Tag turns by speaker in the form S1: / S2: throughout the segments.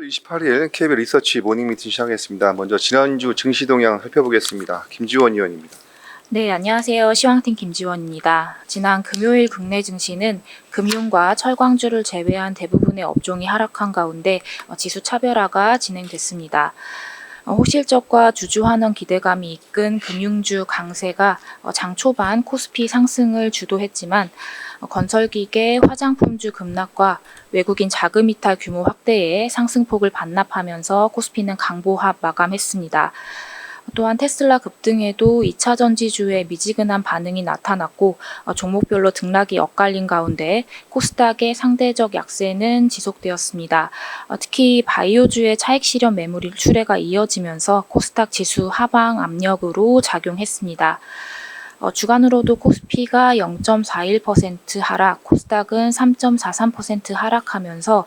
S1: 10월 28일 KBL 리서치 모닝 미팅 시작하겠습니다. 먼저 지난주 증시 동향 살펴보겠습니다. 김지원 의원입니다.
S2: 네, 안녕하세요. 시황팀 김지원입니다. 지난 금요일 국내 증시는 금융과 철광주를 제외한 대부분의 업종이 하락한 가운데 어, 지수 차별화가 진행됐습니다. 어, 호실적과 주주 환원 기대감이 이끈 금융주 강세가 어, 장 초반 코스피 상승을 주도했지만 어, 건설기계, 화장품주 급락과 외국인 자금 이탈 규모 확대에 상승폭을 반납하면서 코스피는 강보합 마감했습니다. 또한 테슬라 급등에도 2차 전지주의 미지근한 반응이 나타났고 어, 종목별로 등락이 엇갈린 가운데 코스닥의 상대적 약세는 지속되었습니다. 어, 특히 바이오주의 차익 실현 매물 출회가 이어지면서 코스닥 지수 하방 압력으로 작용했습니다. 어, 주간으로도 코스피가 0.41% 하락, 코스닥은 3.43% 하락하면서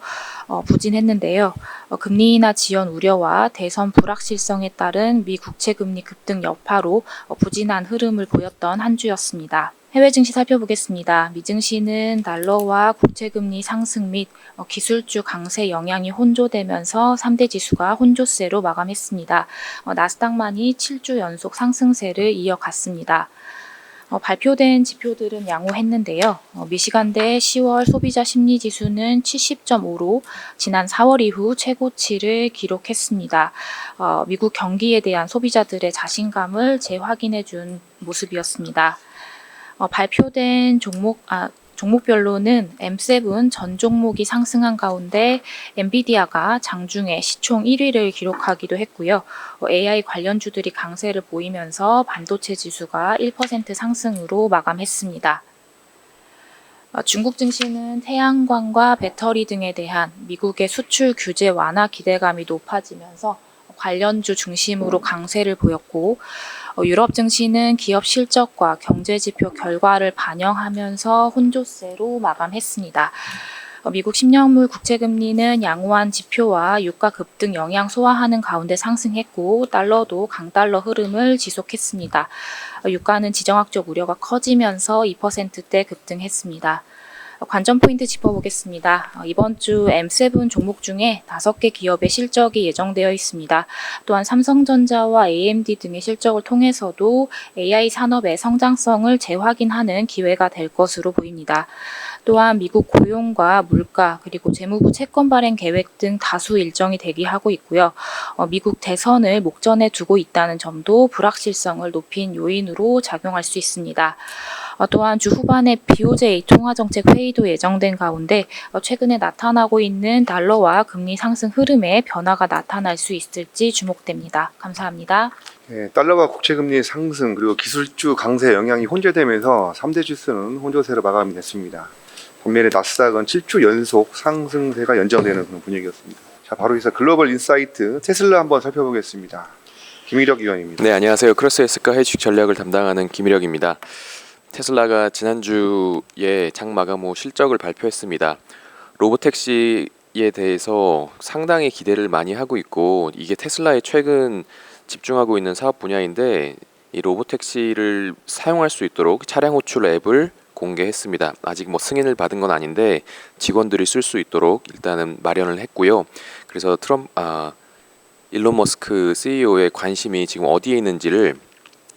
S2: 어, 부진했는데요. 어, 금리 인하 지연 우려와 대선 불확실성에 따른 미 국채 금리 급등 여파로 어, 부진한 흐름을 보였던 한 주였습니다. 해외 증시 살펴보겠습니다. 미 증시는 달러와 국채 금리 상승 및 어, 기술주 강세 영향이 혼조되면서 3대 지수가 혼조세로 마감했습니다. 어, 나스닥만이 7주 연속 상승세를 이어갔습니다. 어, 발표된 지표들은 양호했는데요. 어, 미시간대 10월 소비자 심리 지수는 70.5로 지난 4월 이후 최고치를 기록했습니다. 어, 미국 경기에 대한 소비자들의 자신감을 재확인해 준 모습이었습니다. 어, 발표된 종목 아, 종목별로는 M7 전 종목이 상승한 가운데 엔비디아가 장중에 시총 1위를 기록하기도 했고요. 어, AI 관련주들이 강세를 보이면서 반도체 지수가 1% 상승으로 마감했습니다. 어, 중국 증시는 태양광과 배터리 등에 대한 미국의 수출 규제 완화 기대감이 높아지면서 관련주 중심으로 강세를 보였고 어, 유럽 증시는 기업 실적과 경제 지표 결과를 반영하면서 혼조세로 마감했습니다. 어, 미국 10년물 국채 금리는 양호한 지표와 유가 급등 영향 소화하는 가운데 상승했고 달러도 강달러 흐름을 지속했습니다. 어, 유가는 지정학적 우려가 커지면서 2%대 급등했습니다. 어, 관전 포인트 짚어보겠습니다. 어, 이번 주 M7 종목 중에 5개 기업의 실적이 예정되어 있습니다. 또한 삼성전자와 AMD 등의 실적을 통해서도 AI 산업의 성장성을 재확인하는 기회가 될 것으로 보입니다. 또한 미국 고용과 물가 그리고 재무부 채권 발행 계획 등 다수 일정이 대기하고 있고요. 어, 미국 대선을 목전에 두고 있다는 점도 불확실성을 높인 요인으로 작용할 수 있습니다. 어, 또한 주 후반에 BOJ 통화정책 회의도 예정된 가운데 어, 최근에 나타나고 있는 달러와 금리 상승 흐름에 변화가 나타날 수 있을지 주목됩니다. 감사합니다.
S1: 네, 달러와 국채 금리 상승 그리고 기술주 강세 영향이 혼재되면서 3대 지수는 혼조세로 마감이 됐습니다. 반면에 나스닥은 7주 연속 상승세가 연장되는 그런 분위기였습니다. 자, 바로 이어서 글로벌 인사이트 테슬라 한번 살펴보겠습니다. 김일혁 의원입니다.
S3: 네, 안녕하세요. 크로스에스카 해축 전략을 담당하는 김일혁입니다. 테슬라가 지난주에 장 마감 후 실적을 발표했습니다. 로보택시에 대해서 상당히 기대를 많이 하고 있고 이게 테슬라의 최근 집중하고 있는 사업 분야인데 이 로보택시를 사용할 수 있도록 차량 호출 앱을 공개했습니다. 아직 뭐 승인을 받은 건 아닌데 직원들이 쓸 수 있도록 일단은 마련을 했고요. 그래서 트럼프 아 일론 머스크 CEO의 관심이 지금 어디에 있는지를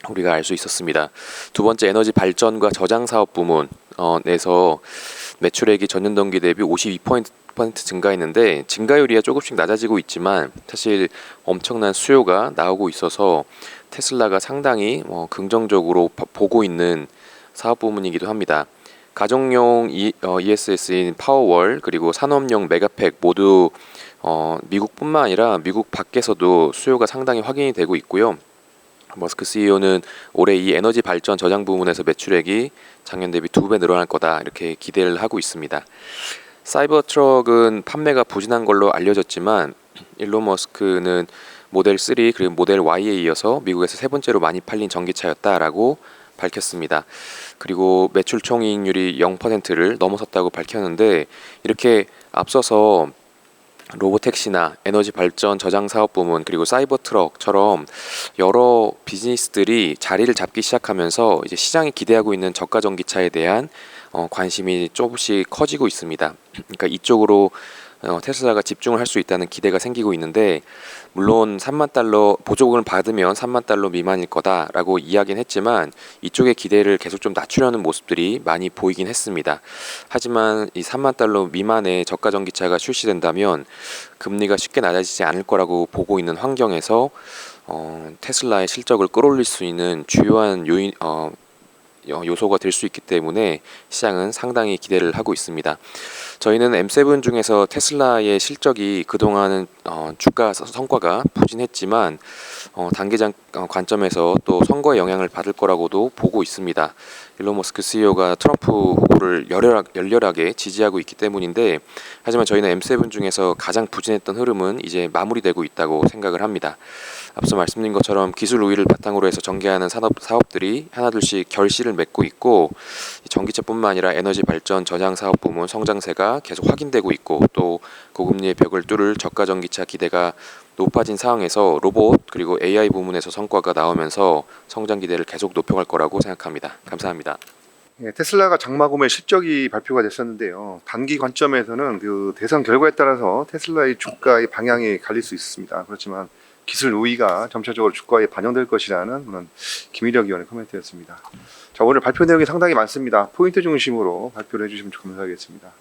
S3: 우리가 알 수 있었습니다. 두 번째 에너지 발전과 저장 사업 부문 어, 내서 매출액이 전년 동기 대비 52% 증가했는데 증가율이 조금씩 낮아지고 있지만 사실 엄청난 수요가 나오고 있어서 테슬라가 상당히 어, 긍정적으로 바- 보고 있는 사업 부문이기도 합니다. 가정용 어, ESS인 파워월 그리고 산업용 메가팩 모두 어, 미국뿐만 아니라 미국 밖에서도 수요가 상당히 확인이 되고 있고요. 머스크 CEO는 올해 이 에너지 발전 저장 부문에서 매출액이 작년 대비 두 배 늘어날 거다 이렇게 기대를 하고 있습니다. 사이버 트럭은 판매가 부진한 걸로 알려졌지만 일론 머스크는 모델 3 그리고 모델 Y에 이어서 미국에서 세 번째로 많이 팔린 전기차였다라고 밝혔습니다. 그리고 매출 총이익률이 0%를 넘어섰다고 밝혔는데 이렇게 앞서서 로보택시나 에너지 발전 저장 사업 부문 그리고 사이버 트럭처럼 여러 비즈니스들이 자리를 잡기 시작하면서 이제 시장이 기대하고 있는 저가 전기차에 대한 어, 관심이 조금씩 커지고 있습니다. 그러니까 이쪽으로 어, 테슬라가 집중을 할 수 있다는 기대가 생기고 있는데 물론 3만 달러 보조금을 받으면 3만 달러 미만일 거다라고 이야기는 했지만 이쪽의 기대를 계속 좀 낮추려는 모습들이 많이 보이긴 했습니다. 하지만 이 3만 달러 미만의 저가 전기차가 출시된다면 금리가 쉽게 낮아지지 않을 거라고 보고 있는 환경에서 어, 테슬라의 실적을 끌어올릴 수 있는 주요한 요인 어, 어, 요소가 될 수 있기 때문에 시장은 상당히 기대를 하고 있습니다. 저희는 M7 중에서 테슬라의 실적이 그동안은 어, 주가 서- 성과가 부진했지만 어, 단기장 어, 관점에서 또 선거에 영향을 받을 거라고도 보고 있습니다. 일론 머스크 CEO가 트럼프 후보를 열렬하, 열렬하게 지지하고 있기 때문인데 하지만 저희는 M7 중에서 가장 부진했던 흐름은 이제 마무리되고 있다고 생각을 합니다. 앞서 말씀드린 것처럼 기술 우위를 바탕으로 해서 전개하는 산업 사업들이 하나둘씩 결실을 맺고 있고 이 전기차뿐만 아니라 에너지 발전 저장 사업 부문 성장세가 계속 확인되고 있고 또 고금리의 벽을 뚫을 저가 전기차 기대가 높아진 상황에서 로봇 그리고 AI 부문에서 성과가 나오면서 성장 기대를 계속 높여갈 거라고 생각합니다. 감사합니다.
S1: 예, 테슬라가 장마 구매 실적이 발표가 됐었는데요. 단기 관점에서는 그 대선 결과에 따라서 테슬라의 주가의 방향이 갈릴 수 있습니다. 그렇지만 기술 우위가 점차적으로 주가에 반영될 것이라는 그런 김일혁 의원의 코멘트였습니다. 자, 오늘 발표 내용이 상당히 많습니다. 포인트 중심으로 발표를 해주시면 감사하겠습니다.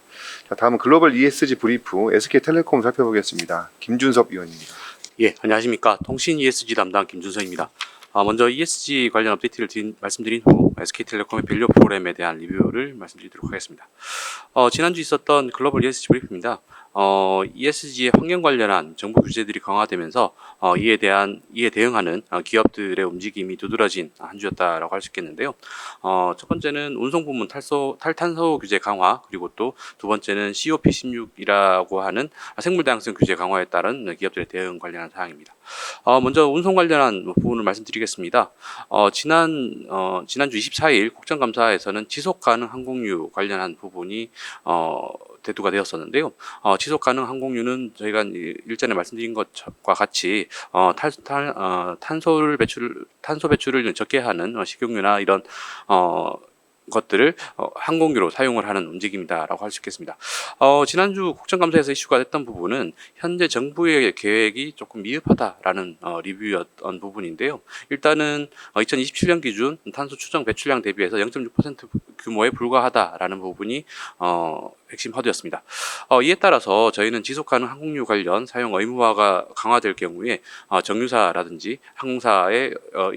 S1: 자, 다음은 글로벌 ESG 브리프 SK텔레콤 살펴보겠습니다. 김준섭 의원입니다.
S4: 예, 안녕하십니까. 통신 ESG 담당 김준서입니다. 아, 먼저 ESG 관련 업데이트를 드린- 말씀드린 후 SK텔레콤의 밸류 프로그램에 대한 리뷰를 말씀드리도록 하겠습니다. 어, 지난주 있었던 글로벌 ESG 브리프입니다. 어, ESG의 환경 관련한 정부 규제들이 강화되면서 어, 이에 대한 이에 대응하는 어, 기업들의 움직임이 두드러진 한 주였다라고 할 수 있겠는데요. 어, 첫 번째는 운송 부문 탈소, 탈탄소 규제 강화 그리고 또 두 번째는 COP16이라고 하는 생물 다양성 규제 강화에 따른 기업들의 대응 관련한 사항입니다. 어, 먼저 운송 관련한 부분을 말씀드리겠습니다. 어, 지난 어, 지난주 24일 국정감사에서는 지속 가능 항공유 관련한 부분이 어, 대두가 되었었는데요. 어, 지속 가능 항공유는 저희가 이- 일전에 말씀드린 것과 같이 어, 탈, 탈, 어, 탄소를 배출 탄소 배출을 적게 하는 어, 식용유나 이런 어, 것들을 어, 항공유로 사용을 하는 움직임이다라고 할 수 있겠습니다. 어, 지난주 국정감사에서 이슈가 됐던 부분은 현재 정부의 계획이 조금 미흡하다라는 어, 리뷰였던 부분인데요. 일단은 어, 2027년 기준 탄소 추정 배출량 대비해서 0.6% 규모에 불과하다라는 부분이 어, 핵심 허드였습니다. 어, 이에 따라서 저희는 지속 가능 항공유 관련 사용 의무화가 강화될 경우에 어, 정유사라든지 항공사에 어,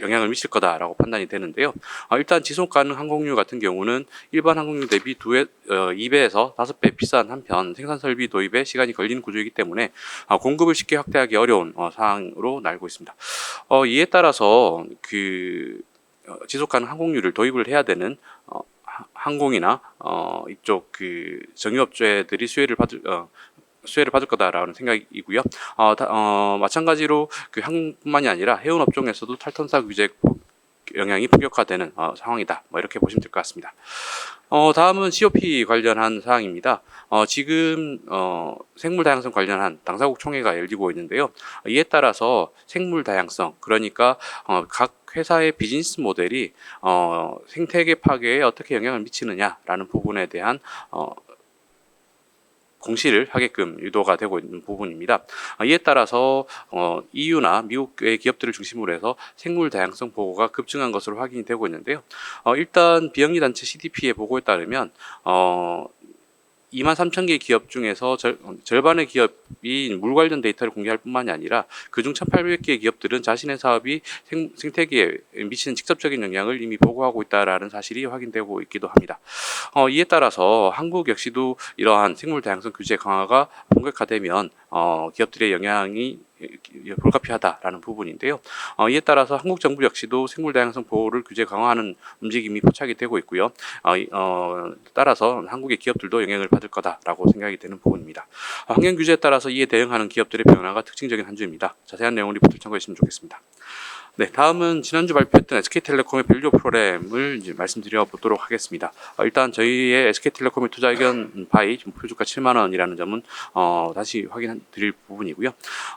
S4: 영향을 미칠 거다라고 판단이 되는데요. 어, 일단 지속 가능 항공유 같은 경우는 일반 항공유 대비 두에 어, 2배에서 5배 비싼 한편 생산 설비 도입에 시간이 걸리는 구조이기 때문에 어, 공급을 쉽게 확대하기 어려운 어, 상황으로 날고 있습니다. 어, 이에 따라서 그 어, 지속 가능 항공유를 도입을 해야 되는 항공이나 어, 이쪽 그 정유업체들이 수혜를 받을 어, 수혜를 받을 거다라는 생각이고요. 어, 다- 어, 마찬가지로 그 항공뿐만이 아니라 해운 업종에서도 탈탄소 규제 영향이 본격화되는 어, 상황이다. 뭐 이렇게 보시면 될 것 같습니다. 어, 다음은 COP 관련한 사항입니다. 어, 지금 어, 생물 다양성 관련한 당사국 총회가 열리고 있는데요. 이에 따라서 생물 다양성 그러니까 어, 각 회사의 비즈니스 모델이 어, 생태계 파괴에 어떻게 영향을 미치느냐라는 부분에 대한 어, 공시를 하게끔 유도가 되고 있는 부분입니다. 어, 이에 따라서 어, EU나 미국의 기업들을 중심으로 해서 생물 다양성 보고가 급증한 것으로 확인이 되고 있는데요. 어, 일단 비영리 단체 CDP의 보고에 따르면 어, 2만 3천 개 기업 중에서 절, 절반의 기업이 물 관련 데이터를 공개할 뿐만이 아니라 그중 1,800개의 기업들은 자신의 사업이 생, 생태계에 미치는 직접적인 영향을 이미 보고하고 있다라는 사실이 확인되고 있기도 합니다. 어, 이에 따라서 한국 역시도 이러한 생물 다양성 규제 강화가 본격화되면 어, 기업들의 영향이 불가피하다라는 부분인데요. 어, 이에 따라서 한국 정부 역시도 생물 다양성 보호를 규제 강화하는 움직임이 포착이 되고 있고요. 어, 이- 어, 따라서 한국의 기업들도 영향을 받을 거다라고 생각이 되는 부분입니다. 어, 환경 규제에 따라서 이에 대응하는 기업들의 변화가 특징적인 한 주입니다. 자세한 내용을 리포트를 참고해 주시면 좋겠습니다. 네, 다음은 지난주 발표했던 SK텔레콤의 밸류 프로그램을 이제 말씀드려 보도록 하겠습니다. 어, 일단 저희의 SK텔레콤의 투자 의견 바이 목표 주가 7만 원이라는 점은 어, 다시 확인 드릴 부분이고요.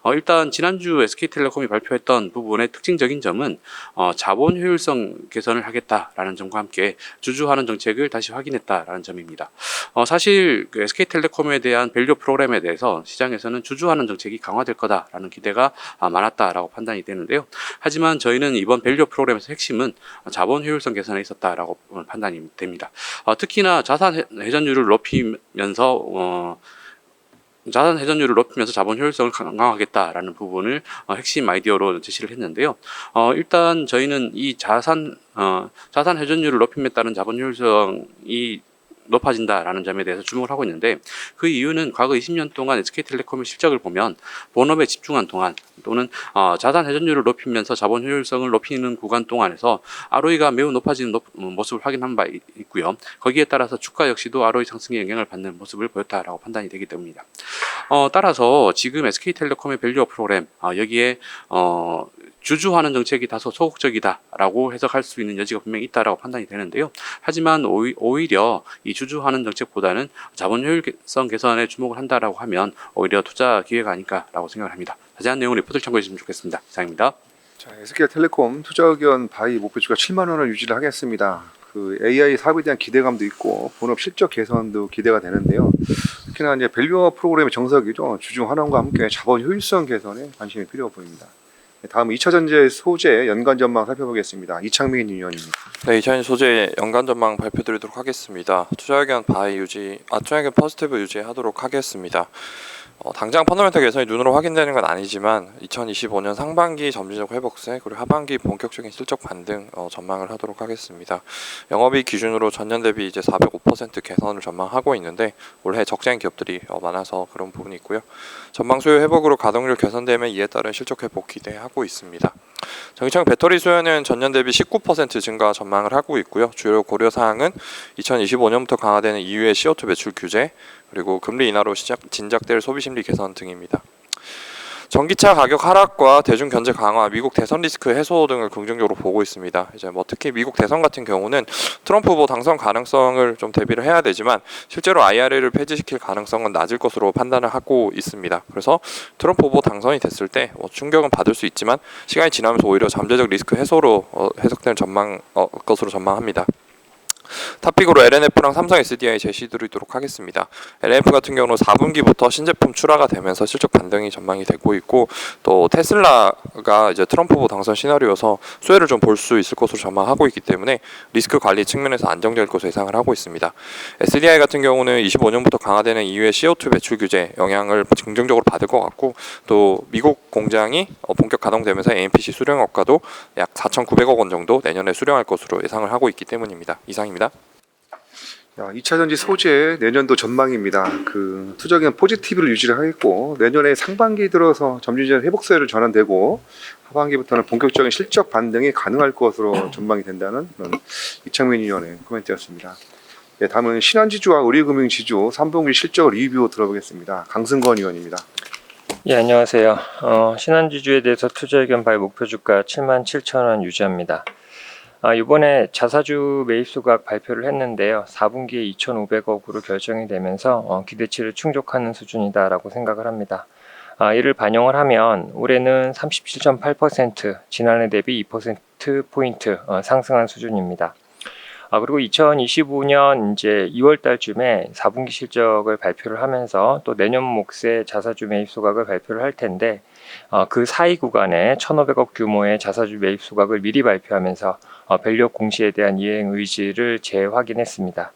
S4: 어, 일단 지난주 SK텔레콤이 발표했던 부분의 특징적인 점은 어, 자본 효율성 개선을 하겠다라는 점과 함께 주주하는 정책을 다시 확인했다라는 점입니다. 어, 사실 그 SK텔레콤에 대한 밸류 프로그램에 대해서 시장에서는 주주하는 정책이 강화될 거다라는 기대가 아, 많았다라고 판단이 되는데요. 하지만 저희는 이번 밸류 프로그램에서 핵심은 자본 효율성 개선에 있었다라고 판단이 됩니다. 어, 특히나 자산 회- 회전율을 높이면서 어, 자산 회전율을 높이면서 자본 효율성을 강화하겠다라는 부분을 어, 핵심 아이디어로 제시를 했는데요. 어, 일단 저희는 이 자산 어, 자산 회전율을 높임에 따른 자본 효율성이 높아진다라는 점에 대해서 주목을 하고 있는데 그 이유는 과거 20년 동안 SK텔레콤의 실적을 보면 본업에 집중한 동안 또는 어, 자산 회전율을 높이면서 자본 효율성을 높이는 구간 동안에서 ROE가 매우 높아지는 높- 음, 모습을 확인한 바 있- 있고요. 거기에 따라서 주가 역시도 ROE 상승에 영향을 받는 모습을 보였다라고 판단이 되기 때문입니다. 어, 따라서 지금 SK텔레콤의 밸류 프로그램 어, 여기에 어, 주주하는 정책이 다소 소극적이다라고 해석할 수 있는 여지가 분명히 있다라고 판단이 되는데요. 하지만 오히- 오히려 이 주주하는 정책보다는 자본 효율성 개선에 주목을 한다라고 하면 오히려 투자 기회가 아닐까라고 생각을 합니다. 자세한 내용을 리포트를 참고해 주시면 좋겠습니다. 이상입니다.
S1: 자, SK텔레콤 투자 의견 바이 목표주가 7만 원을 유지를 하겠습니다. 그 AI 사업에 대한 기대감도 있고 본업 실적 개선도 기대가 되는데요. 특히나 이제 밸류어 프로그램의 정석이죠. 주중 환원과 함께 자본 효율성 개선에 관심이 필요해 보입니다. 네, 다음 2차 전지 소재 연간 전망 살펴보겠습니다. 이창민 위원입니다.
S5: 네, 2020 소재 연간 전망 발표드리도록 하겠습니다. 투자 의견 바이 유지, 아 투자 의견 포지티브 유지하도록 하겠습니다. 어, 당장 펀더멘털 개선이 눈으로 확인되는 건 아니지만 2025년 상반기 점진적 회복세 그리고 하반기 본격적인 실적 반등 어, 전망을 하도록 하겠습니다. 영업이익 기준으로 전년 대비 이제 405% 개선을 전망하고 있는데 올해 적자인 기업들이 어, 많아서 그런 부분이 있고요. 전망 수요 회복으로 가동률 개선되면 이에 따른 실적 회복 기대하고 있습니다. 전기차 배터리 수요는 전년 대비 19% 증가 전망을 하고 있고요. 주요 고려 사항은 2025년부터 강화되는 EU의 CO2 배출 규제 그리고 금리 인하로 시작 진작될 소비 심리 개선 등입니다. 전기차 가격 하락과 대중 견제 강화, 미국 대선 리스크 해소 등을 긍정적으로 보고 있습니다. 이제 뭐 특히 미국 대선 같은 경우는 트럼프 후보 당선 가능성을 좀 대비를 해야 되지만 실제로 IRA를 폐지시킬 가능성은 낮을 것으로 판단을 하고 있습니다. 그래서 트럼프 후보 당선이 됐을 때 뭐 충격은 받을 수 있지만 시간이 지나면서 오히려 잠재적 리스크 해소로 어, 해석되는 전망 어, 것으로 전망합니다. 탑픽으로 LNF랑 삼성 SDI 제시드리도록 하겠습니다. LNF 같은 경우는 4분기부터 신제품 출하가 되면서 실적 반등이 전망이 되고 있고 또 테슬라가 이제 트럼프 후보 당선 시나리오여서 수혜를 좀 볼 수 있을 것으로 전망하고 있기 때문에 리스크 관리 측면에서 안정될 것으로 예상을 하고 있습니다. SDI 같은 경우는 25년부터 강화되는 EU의 CO2 배출 규제 영향을 긍정적으로 받을 것 같고 또 미국 공장이 어, 본격 가동되면서 AMPC 수령업가도 약 4,900억 원 정도 내년에 수령할 것으로 예상을 하고 있기 때문입니다. 이상입니다.
S1: 자, 2차 전지 소재 내년도 전망입니다. 그 투자기는 포지티브를 유지를 하겠고 내년에 상반기 들어서 점진적 회복세를 전환되고 하반기부터는 본격적인 실적 반등이 가능할 것으로 전망이 된다는 이창민 의원의 코멘트였습니다. 네, 다음은 신한지주와 의료금융지주 3분기 실적 리뷰 들어보겠습니다. 강승건 의원입니다.
S6: 예, 안녕하세요. 어, 신한지주에 대해서 투자 의견 바이 목표 주가 7만 7천 원 유지합니다. 아, 이번에 자사주 매입 수각 발표를 했는데요. 4분기에 2,500억으로 결정이 되면서 어, 기대치를 충족하는 수준이다라고 생각을 합니다. 아, 이를 반영을 하면 올해는 37.8% 지난해 대비 2% 포인트 어, 상승한 수준입니다. 아, 그리고 2025년 이제 2월 달쯤에 4분기 실적을 발표를 하면서 또 내년 몫의 자사주 매입 수각을 발표를 할 텐데 어, 그 사이 구간에 1,500억 규모의 자사주 매입 수각을 미리 발표하면서 어, 밸류업 공시에 대한 이행 의지를 재확인했습니다.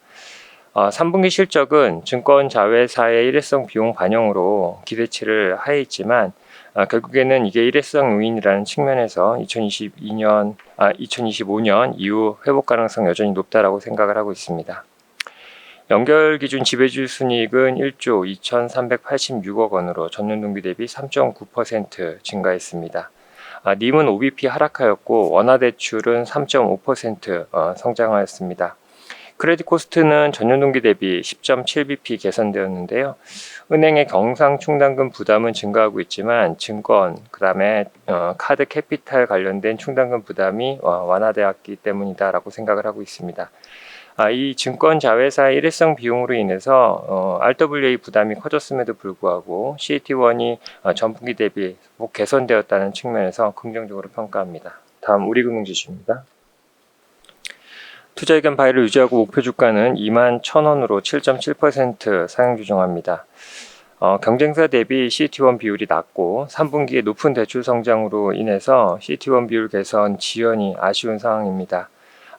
S6: 어, 3분기 실적은 증권 자회사의 일회성 비용 반영으로 기대치를 하회했지만 아, 결국에는 이게 일회성 요인이라는 측면에서 2022년, 아, 2025년 이후 회복 가능성 여전히 높다라고 생각을 하고 있습니다. 연결 기준 지배주 순이익은 1조 2,386억 원으로 전년 동기 대비 3.9% 증가했습니다. 아, 님은 OBP 하락하였고 원화 대출은 3.5% 어, 성장하였습니다. 크레딧 코스트는 전년 동기 대비 10.7bp 개선되었는데요. 은행의 경상 충당금 부담은 증가하고 있지만 증권 그다음에 어, 카드 캐피탈 관련된 충당금 부담이 어, 완화되었기 때문이다라고 생각을 하고 있습니다. 아, 이 증권 자회사의 일회성 비용으로 인해서 어, RWA 부담이 커졌음에도 불구하고 CET1이 어, 전분기 대비 뭐 개선되었다는 측면에서 긍정적으로 평가합니다. 다음 우리금융지주입니다. 투자 의견 바이를 유지하고 목표 주가는 2만 1,000원으로 7.7% 상향 조정합니다. 어, 경쟁사 대비 CET1 비율이 낮고 3분기에 높은 대출 성장으로 인해서 CET1 비율 개선 지연이 아쉬운 상황입니다.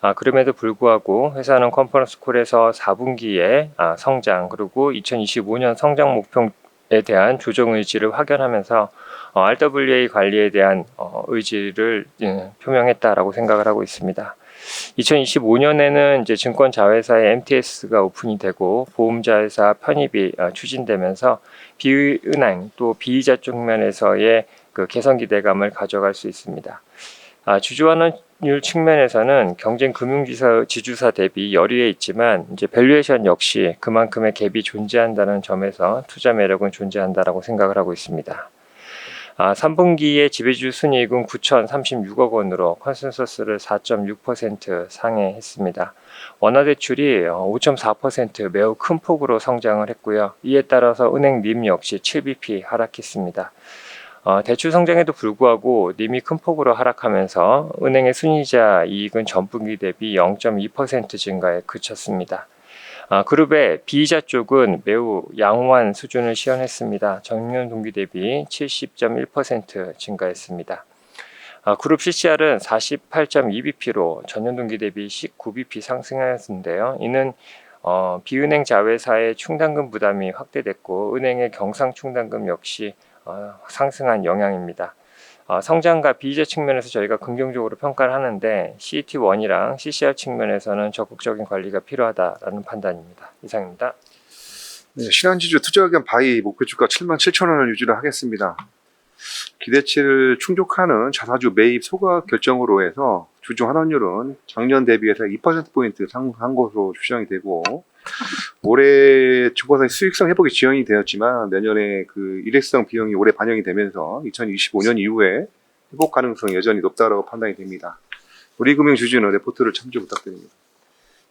S6: 아, 그럼에도 불구하고 회사는 컨퍼런스 콜에서 4분기에 아, 성장 그리고 2025년 성장 목표에 대한 조정 의지를 확연하면서 어, RWA 관리에 대한 어, 의지를 예, 표명했다라고 생각을 하고 있습니다. 2025년에는 이제 증권 자회사의 MTS가 오픈이 되고 보험자회사 편입이 어, 추진되면서 비은행 또 비이자 쪽 면에서의 그 개선 기대감을 가져갈 수 있습니다. 아, 주주환원 율 측면에서는 경쟁 금융지사 지주사 대비 열의에 있지만 이제 밸류에이션 역시 그만큼의 갭이 존재한다는 점에서 투자 매력은 존재한다라고 생각을 하고 있습니다. 아, 3분기에 지배주 순이익은 9,036억 원으로 컨센서스를 4.6% 상회했습니다. 원화 대출이 5.4% 매우 큰 폭으로 성장을 했고요. 이에 따라서 은행 님 역시 7bp 하락했습니다. 어, 대출 성장에도 불구하고 님이 큰 폭으로 하락하면서 은행의 순이자 이익은 전분기 대비 0.2% 증가에 그쳤습니다. 아, 그룹의 비이자 쪽은 매우 양호한 수준을 시현했습니다. 전년 동기 대비 70.1% 증가했습니다. 아, 그룹 CCR은 48.2bp로 전년 동기 대비 19bp 상승하였는데요. 이는 어, 비은행 자회사의 충당금 부담이 확대됐고 은행의 경상 충당금 역시 어, 상승한 영향입니다. 어, 성장과 비이자 측면에서 저희가 긍정적으로 평가를 하는데 CET1이랑 CCR 측면에서는 적극적인 관리가 필요하다라는 판단입니다. 이상입니다.
S1: 네, 신한지주 투자 의견 바이 목표 주가 7만 7천 원을 유지를 하겠습니다. 기대치를 충족하는 자사주 매입 소각 결정으로 해서 주중 환원율은 작년 대비해서 2%포인트 상한 것으로 추정이 되고 올해 주가상 수익성 회복이 지연이 되었지만 내년에 그 일회성 비용이 올해 반영이 되면서 2025년 이후에 회복 가능성이 여전히 높다고 판단이 됩니다. 우리금융 주주는 레포트를 참조 부탁드립니다.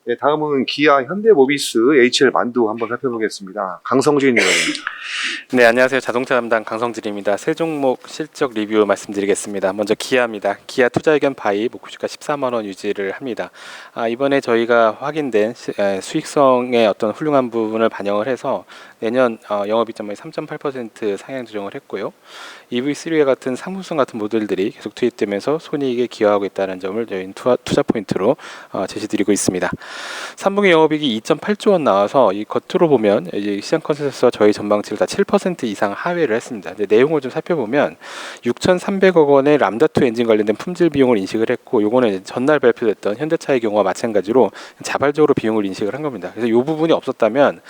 S1: 네, 다음은 기아 현대모비스 HL 만두 한번 살펴보겠습니다. 강성진 의원입니다.
S7: 네, 안녕하세요. 자동차 담당 강성진입니다. 세 종목 실적 리뷰 말씀드리겠습니다. 먼저 기아입니다. 기아 투자 의견 바이 목표 주가 14만 원 유지를 합니다. 아, 이번에 저희가 확인된 시- 에, 수익성의 어떤 훌륭한 부분을 반영을 해서 내년 어, 영업이익점을 3.8% 상향 조정을 했고요. EV3와 같은 상품성 같은 모델들이 계속 투입되면서 손익에 기여하고 있다는 점을 투자, 투자 포인트로 어, 제시드리고 있습니다. 3분기 영업이익이 2.8조 원 나와서 이 겉으로 보면 이제 시장 컨센서스와 저희 전망치를 다 7% 이상 하회를 했습니다. 근데 내용을 좀 살펴보면 6,300억 원의 람다2 엔진 관련된 품질 비용을 인식을 했고 요거는 전날 발표됐던 현대차의 경우와 마찬가지로 자발적으로 비용을 인식을 한 겁니다. 그래서 이 부분이 없었다면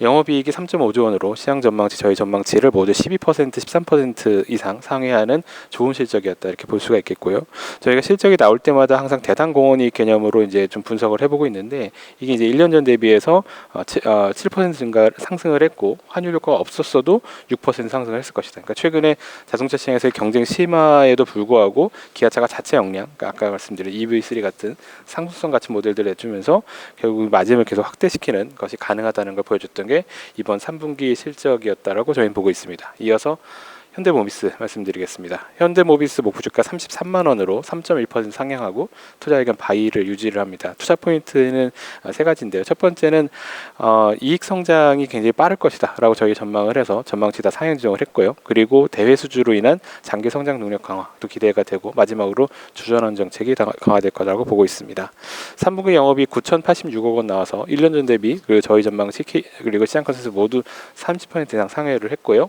S7: 영업이익이 3.5조 원으로 시장 전망치 저희 전망치를 모두 12% 13% 이상 상회하는 좋은 실적이었다 이렇게 볼 수가 있겠고요. 저희가 실적이 나올 때마다 항상 대당 공헌이익 개념으로 이제 좀 분석을 해보고 있는데 이게 이제 1년 전 대비해서 어, 7% 증가 상승을 했고 환율 효과가 없었어도 6% 상승을 했을 것이다. 그러니까 최근에 자동차 시장에서의 경쟁 심화에도 불구하고 기아차가 자체 역량, 그러니까 아까 말씀드린 EV3 같은 상품성 같은 모델들을 내주면서 결국 마진을 계속 확대시키는 것이 가능하다는 걸 보여줬던 게 이번 3분기 실적이었다라고 저희는 보고 있습니다. 이어서 현대모비스 말씀드리겠습니다. 현대모비스 목표 주가 33만 원으로 3.1% 상향하고 투자 의견 바이를 유지를 합니다. 투자 포인트는 어, 세 가지인데요. 첫 번째는 어, 이익 성장이 굉장히 빠를 것이다라고 저희 전망을 해서 전망치 다 상향 조정을 했고요. 그리고 대외 수주로 인한 장기 성장 능력 강화도 기대가 되고 마지막으로 주전원 정책이 다- 강화될 거라고 보고 있습니다. 3분기 영업이 9,086억 원 나와서 1년 전 대비 그리고 저희 전망치 키- 그리고 시장 컨센스 모두 30% 이상 상회를 했고요.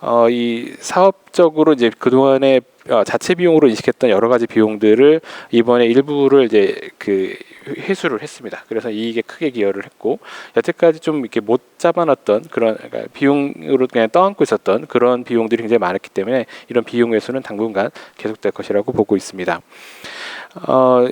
S7: 어, 이 사업적으로 이제 그동안에 어, 자체 비용으로 인식했던 여러 가지 비용들을 이번에 일부를 이제 그 회수를 했습니다. 그래서 이익에 크게 기여를 했고 여태까지 좀 이렇게 못 잡아놨던 그런 그러니까 비용으로 그냥 떠안고 있었던 그런 비용들이 굉장히 많았기 때문에 이런 비용 회수는 당분간 계속될 것이라고 보고 있습니다. 어,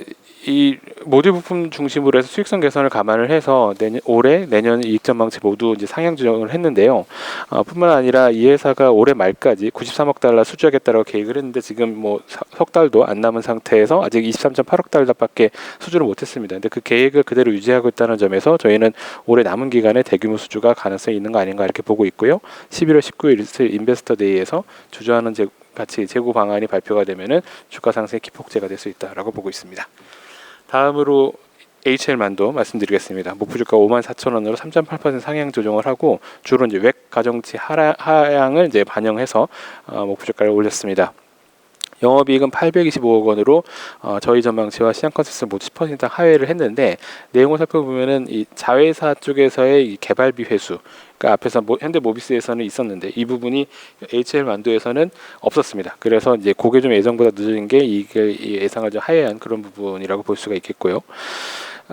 S7: 이 모듈 부품 중심으로 해서 수익성 개선을 감안을 해서 내년 올해 내년 이익 전 망치 모두 이제 상향 조정을 했는데요. 어, 뿐만 아니라 이 회사가 올해 말까지 93억 달러 수주하겠다라고 계획을 했는데 지금 뭐 석 달도 안 남은 상태에서 아직 23.8억 달러밖에 수주를 못했습니다. 근데 그 계획을 그대로 유지하고 있다는 점에서 저희는 올해 남은 기간에 대규모 수주가 가능성이 있는 거 아닌가 이렇게 보고 있고요. 11월 19일 있을 인베스터 데이에서 주저하는 제, 가치 재고 방안이 발표가 되면은 주가 상승의 기폭제가 될 수 있다라고 보고 있습니다. 다음으로 HL만도 말씀드리겠습니다. 목표 주가 5만 4천 원으로 3.8% 상향 조정을 하고 주로 이제 외 가정치 하향을 이제 반영해서 어, 목표 주가를 올렸습니다. 영업이익은 825억 원으로 어, 저희 전망치와 시장 컨센서스 모두 10% 하회를 했는데 내용을 살펴보면은 이 자회사 쪽에서의 이 개발비 회수, 그러니까 앞에서 모, 현대 모비스에서는 있었는데 이 부분이 HL 만두에서는 없었습니다. 그래서 이제 그게 좀 예상보다 늦은 게 이게 이 예상을 좀 하회한 그런 부분이라고 볼 수가 있겠고요.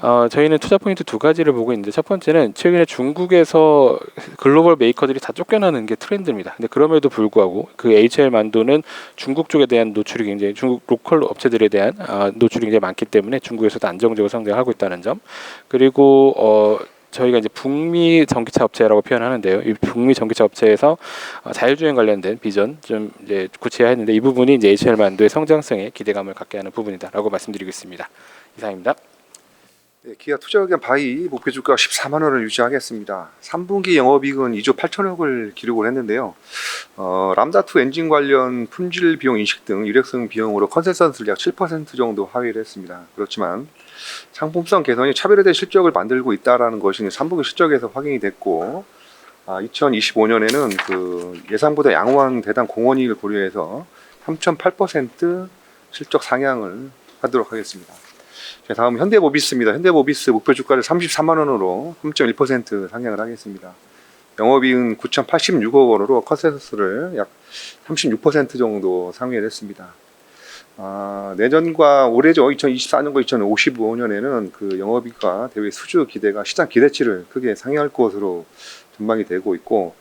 S7: 어, 저희는 투자 포인트 두 가지를 보고 있는데 첫 번째는 최근에 중국에서 글로벌 메이커들이 다 쫓겨나는 게 트렌드입니다. 근데 그럼에도 불구하고 그 HL 만두는 중국 쪽에 대한 노출이 굉장히 중국 로컬 업체들에 대한 아, 노출이 굉장히 많기 때문에 중국에서도 안정적으로 성장하고 있다는 점 그리고 어, 저희가 이제 북미 전기차 업체라고 표현하는데요. 이 북미 전기차 업체에서 어, 자율주행 관련된 비전 좀 이제 구체화했는데 이 부분이 이제 HL 만두의 성장성에 기대감을 갖게 하는 부분이다라고 말씀드리겠습니다. 이상입니다.
S1: 네, 기아 투자 의견 바이 목표 주가 14만 원을 유지하겠습니다. 3분기 영업이익은 2조 8천억을 기록을 했는데요. 어, 람다2 엔진 관련 품질 비용 인식 등 일회성 비용으로 컨센서스를 약 7% 정도 하회를 했습니다. 그렇지만 상품성 개선이 차별화된 실적을 만들고 있다라는 것이 3분기 실적에서 확인이 됐고 아, 2025년에는 그 예상보다 양호한 배당 공원이익을 고려해서 3.8% 실적 상향을 하도록 하겠습니다. 자, 다음 현대모비스입니다. 현대모비스 목표 주가를 33만 원으로 3.1% 상향을 하겠습니다. 영업이익은 9,086억 원으로 컨센서스를 약 36% 정도 상회를 했습니다. 아, 내년과 올해죠. 2024년과 2055년에는 그 영업이익과 대외 수주 기대가 시장 기대치를 크게 상회할 것으로 전망이 되고 있고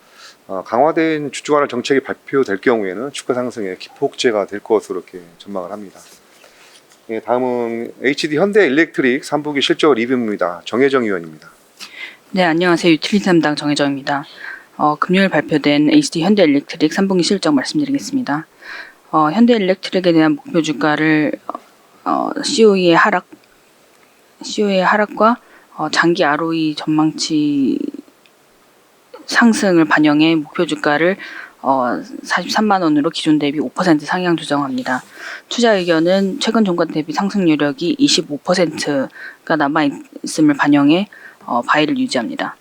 S1: 어, 강화된 주주관할 정책이 발표될 경우에는 주가 상승의 기폭제가 될 것으로 이렇게 전망을 합니다. 예, 다음은 HD 현대 일렉트릭 3분기 실적 리뷰입니다. 정혜정 의원입니다.
S8: 네, 안녕하세요. 유틸리티 담당 정혜정입니다. 어, 금요일 발표된 HD 현대 일렉트릭 3분기 실적 말씀드리겠습니다. 어, 현대 일렉트릭에 대한 목표 주가를 어, COE의 하락, COE의 하락과 어, 장기 ROE 전망치 상승을 반영해 목표 주가를 어, 43만 원으로 기존 대비 5% 상향 조정합니다. 투자 의견은 최근 종가 대비 상승 여력이 25%가 남아 있음을 반영해 어, 바이를 유지합니다.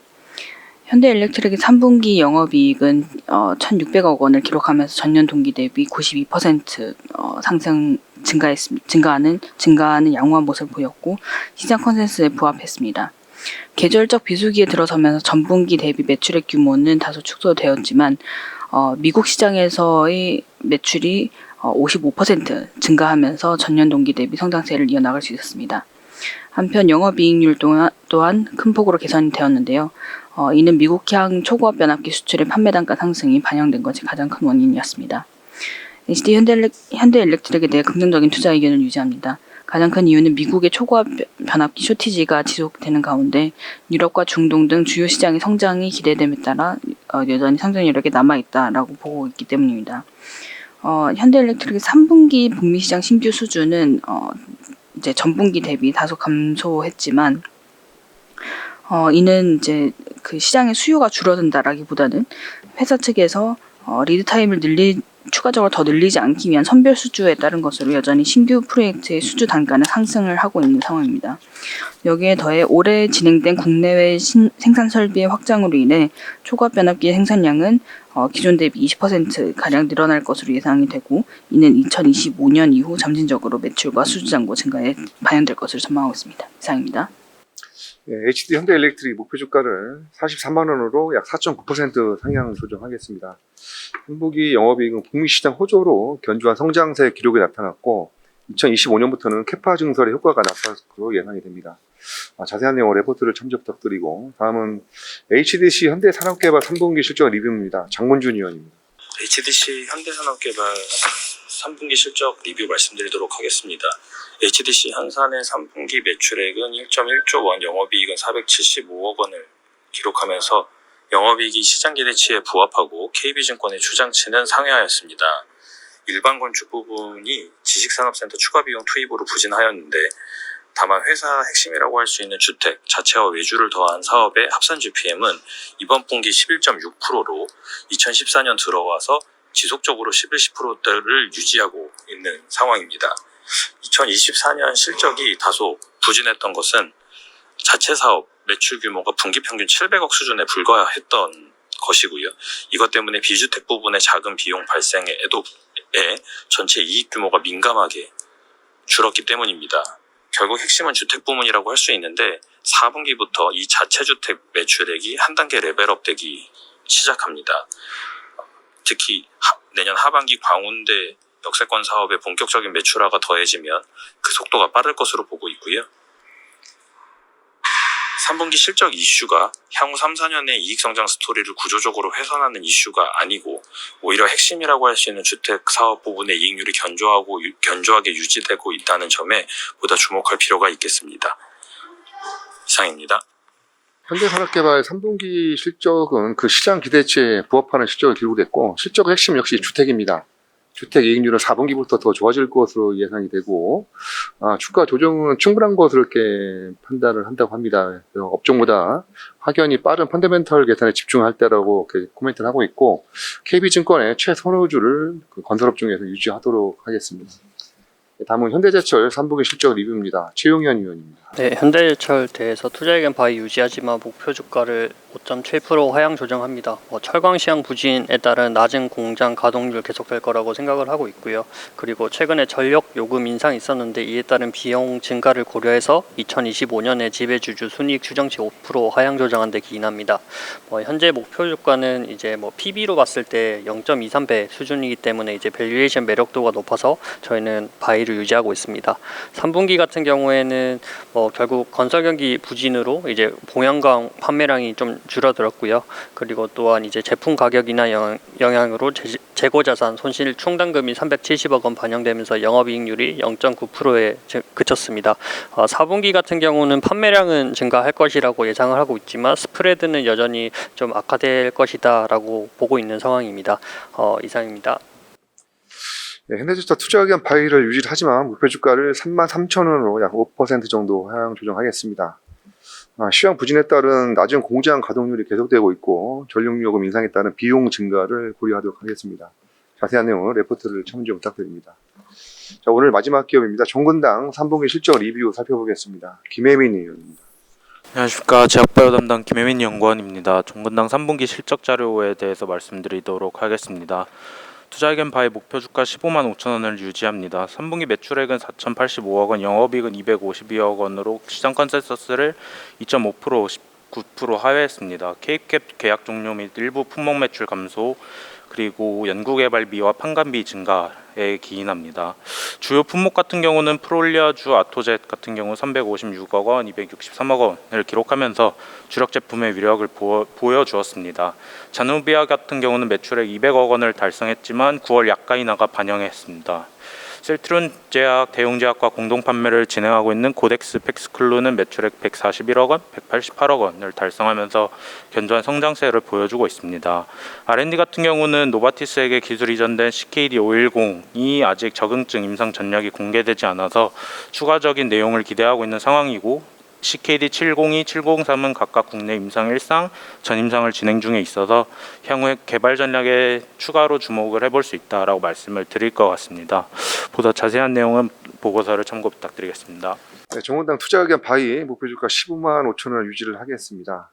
S8: 현대일렉트릭의 3분기 영업이익은 어, 1,600억 원을 기록하면서 전년 동기 대비 92% 어, 상승 증가했습니다. 증가하는 증가하는 양호한 모습을 보였고 시장 컨센서스에 부합했습니다. 계절적 비수기에 들어서면서 전분기 대비 매출액 규모는 다소 축소되었지만 어, 미국 시장에서의 매출이 어, 55% 증가하면서 전년 동기 대비 성장세를 이어나갈 수 있었습니다. 한편 영업이익률 또한, 큰 폭으로 개선이 되었는데요. 어, 이는 미국향 초고압 변압기 수출의 판매 단가 상승이 반영된 것이 가장 큰 원인이었습니다. HD 현대일렉, 현대일렉트릭에 대해 긍정적인 투자 의견을 유지합니다. 가장 큰 이유는 미국의 초고압 변압기 쇼티지가 지속되는 가운데 유럽과 중동 등 주요 시장의 성장이 기대됨에 따라 어, 여전히 성장 여력이 남아 있다라고 보고 있기 때문입니다. 어, 현대일렉트릭의 3분기 북미 시장 신규 수주는 어, 이제 전분기 대비 다소 감소했지만 어, 이는 이제 그 시장의 수요가 줄어든다라기보다는 회사 측에서 어, 리드 타임을 늘리 추가적으로 더 늘리지 않기 위한 선별 수주에 따른 것으로 여전히 신규 프로젝트의 수주 단가는 상승을 하고 있는 상황입니다. 여기에 더해 올해 진행된 국내외 신, 생산 설비의 확장으로 인해 초과압 변압기 생산량은 어, 기존 대비 20% 가량 늘어날 것으로 예상이 되고 이는 2025년 이후 점진적으로 매출과 수주 잔고 증가에 반영될 것으로 전망하고 있습니다. 이상입니다.
S1: 예, HD 현대 일렉트릭 목표 주가를 43만 원으로 약 4.9% 상향 조정하겠습니다. 한국이 영업이익은 북미 시장 호조로 견조한 성장세 기록이 나타났고 2025년부터는 캐파 증설의 효과가 나타날 것으로 예상이 됩니다. 아, 자세한 내용은 레포트를 참조 부탁드리고 다음은 HDC 현대산업개발 3분기 실적 리뷰입니다. 장문준 의원입니다.
S9: HDC 현대산업개발 3분기 실적 리뷰 말씀드리도록 하겠습니다. HDC 현산의 3분기 매출액은 1.1조 원, 영업이익은 475억 원을 기록하면서 영업이익이 시장 기대치에 부합하고 KB증권의 추장치는 상회하였습니다. 일반 건축 부분이 지식산업센터 추가 비용 투입으로 부진하였는데 다만 회사 핵심이라고 할 수 있는 주택 자체와 외주를 더한 사업의 합산 GPM은 이번 분기 11.6%로 2014년 들어와서 지속적으로 11, 10%대를 유지하고 있는 상황입니다. 2024년 실적이 다소 부진했던 것은 자체 사업 매출 규모가 분기 평균 700억 수준에 불과했던 것이고요. 이것 때문에 비주택 부분의 작은 비용 발생에도 에 전체 이익 규모가 민감하게 줄었기 때문입니다. 결국 핵심은 주택 부문이라고 할 수 있는데 4분기부터 이 자체 주택 매출액이 한 단계 레벨업되기 시작합니다. 특히 하- 내년 하반기 광운대 역세권 사업의 본격적인 매출화가 더해지면 그 속도가 빠를 것으로 보고 있고요. 3분기 실적 이슈가 향후 3, 4년의 이익 성장 스토리를 구조적으로 훼손하는 이슈가 아니고 오히려 핵심이라고 할 수 있는 주택 사업 부분의 이익률이 견조하고 유- 견조하게 유지되고 있다는 점에 보다 주목할 필요가 있겠습니다. 이상입니다.
S1: 현대산업개발 3분기 실적은 그 시장 기대치에 부합하는 실적을 기록됐고 실적 핵심 역시 주택입니다. 주택 이익률은 4분기부터 더 좋아질 것으로 예상이 되고 아, 주가 조정은 충분한 것으로 이렇게 판단을 한다고 합니다. 업종보다 확연히 빠른 펀더멘털 개선에 집중할 때라고 이렇게 코멘트를 하고 있고 KB증권의 최선호주를 그 건설업 중에서 유지하도록 하겠습니다. 다음은 현대제철 3분기 실적 리뷰입니다. 최용현 위원입니다.
S10: 네, 현대제철 대해서 투자 의견 바이 유지하지만 목표 주가를 5.7% 하향 조정합니다. 뭐 철강 시황 부진에 따른 낮은 공장 가동률 계속될 거라고 생각을 하고 있고요. 그리고 최근에 전력 요금 인상이 있었는데 이에 따른 비용 증가를 고려해서 2025년에 지배주주 순이익 추정치 5% 하향 조정한 데 기인합니다. 뭐 현재 목표 주가는 이제 뭐 PB로 봤을 때 0.23배 수준이기 때문에 이제 밸류에이션 매력도가 높아서 저희는 바이를 유지하고 있습니다. 3분기 같은 경우에는 뭐 결국 건설 경기 부진으로 이제 봉양광 판매량이 좀 줄어들었고요. 그리고 또한 이제 제품 가격이나 영, 영향으로 재, 재고 자산 손실 충당금이 370억 원 반영되면서 영업이익률이 0.9%에 그쳤습니다. 어, 4분기 같은 경우는 판매량은 증가할 것이라고 예상을 하고 있지만 스프레드는 여전히 좀 악화될 것이다라고 보고 있는 상황입니다. 어, 이상입니다.
S1: 네, 현대제철 투자 의견 바이를 유지를 하지만 목표 주가를 3만 3천 원으로 약 5% 정도 하향 조정하겠습니다. 아, 시황 부진에 따른 낮은 공장 가동률이 계속되고 있고 전력요금 인상에 따른 비용 증가를 고려하도록 하겠습니다. 자세한 내용은 레포트를 참조 부탁드립니다. 자, 오늘 마지막 기업입니다. 종근당 3분기 실적 리뷰 살펴보겠습니다. 김혜민 의원입니다.
S11: 안녕하십니까 제약바이오 담당 김혜민 연구원입니다. 종근당 3분기 실적 자료에 대해서 말씀드리도록 하겠습니다. 투자의견 바의 목표 주가 15만 5천 원을 유지합니다. 3분기 매출액은 4,085억 원, 영업이익은 252억 원으로 시장 컨센서스를 2.5% 19% 하회했습니다. 케이캡 계약 종료 및 일부 품목 매출 감소 그리고 연구개발비와 판관비 증가에 기인합니다. 주요 품목 같은 경우는 프롤리아주 아토젯 같은 경우 356억 원, 263억 원을 기록하면서 주력 제품의 위력을 보여, 보여주었습니다. 자누비아 같은 경우는 매출액 200억 원을 달성했지만 9월 약가 인하가 반영했습니다. 셀트론 제약, 대용제약과 공동 판매를 진행하고 있는 고덱스 팩스클루는 매출액 141억 원, 188억 원을 달성하면서 견조한 성장세를 보여주고 있습니다. R&D 같은 경우는 노바티스에게 기술 이전된 CKD 510이 아직 적응증 임상 전략이 공개되지 않아서 추가적인 내용을 기대하고 있는 상황이고 CKD 702, 703은 각각 국내 임상 1상, 전임상을 진행 중에 있어서 향후에 개발 전략에 추가로 주목을 해볼 수 있다라고 말씀을 드릴 것 같습니다. 보다 자세한 내용은 보고서를 참고 부탁드리겠습니다.
S1: 네, 종근당 투자 의견 바이 목표 주가 15만 5천 원을 유지를 하겠습니다.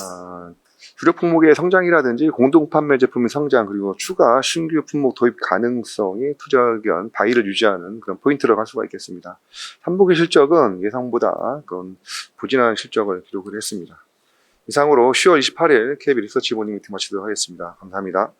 S1: 아, 주력 품목의 성장이라든지 공동 판매 제품의 성장 그리고 추가 신규 품목 도입 가능성이 투자 의견 바이를 유지하는 그런 포인트라고 할 수가 있겠습니다. 3분기 실적은 예상보다 그런 부진한 실적을 기록을 했습니다. 이상으로 10월 28일 KB 리서치 모닝 미팅 마치도록 하겠습니다. 감사합니다.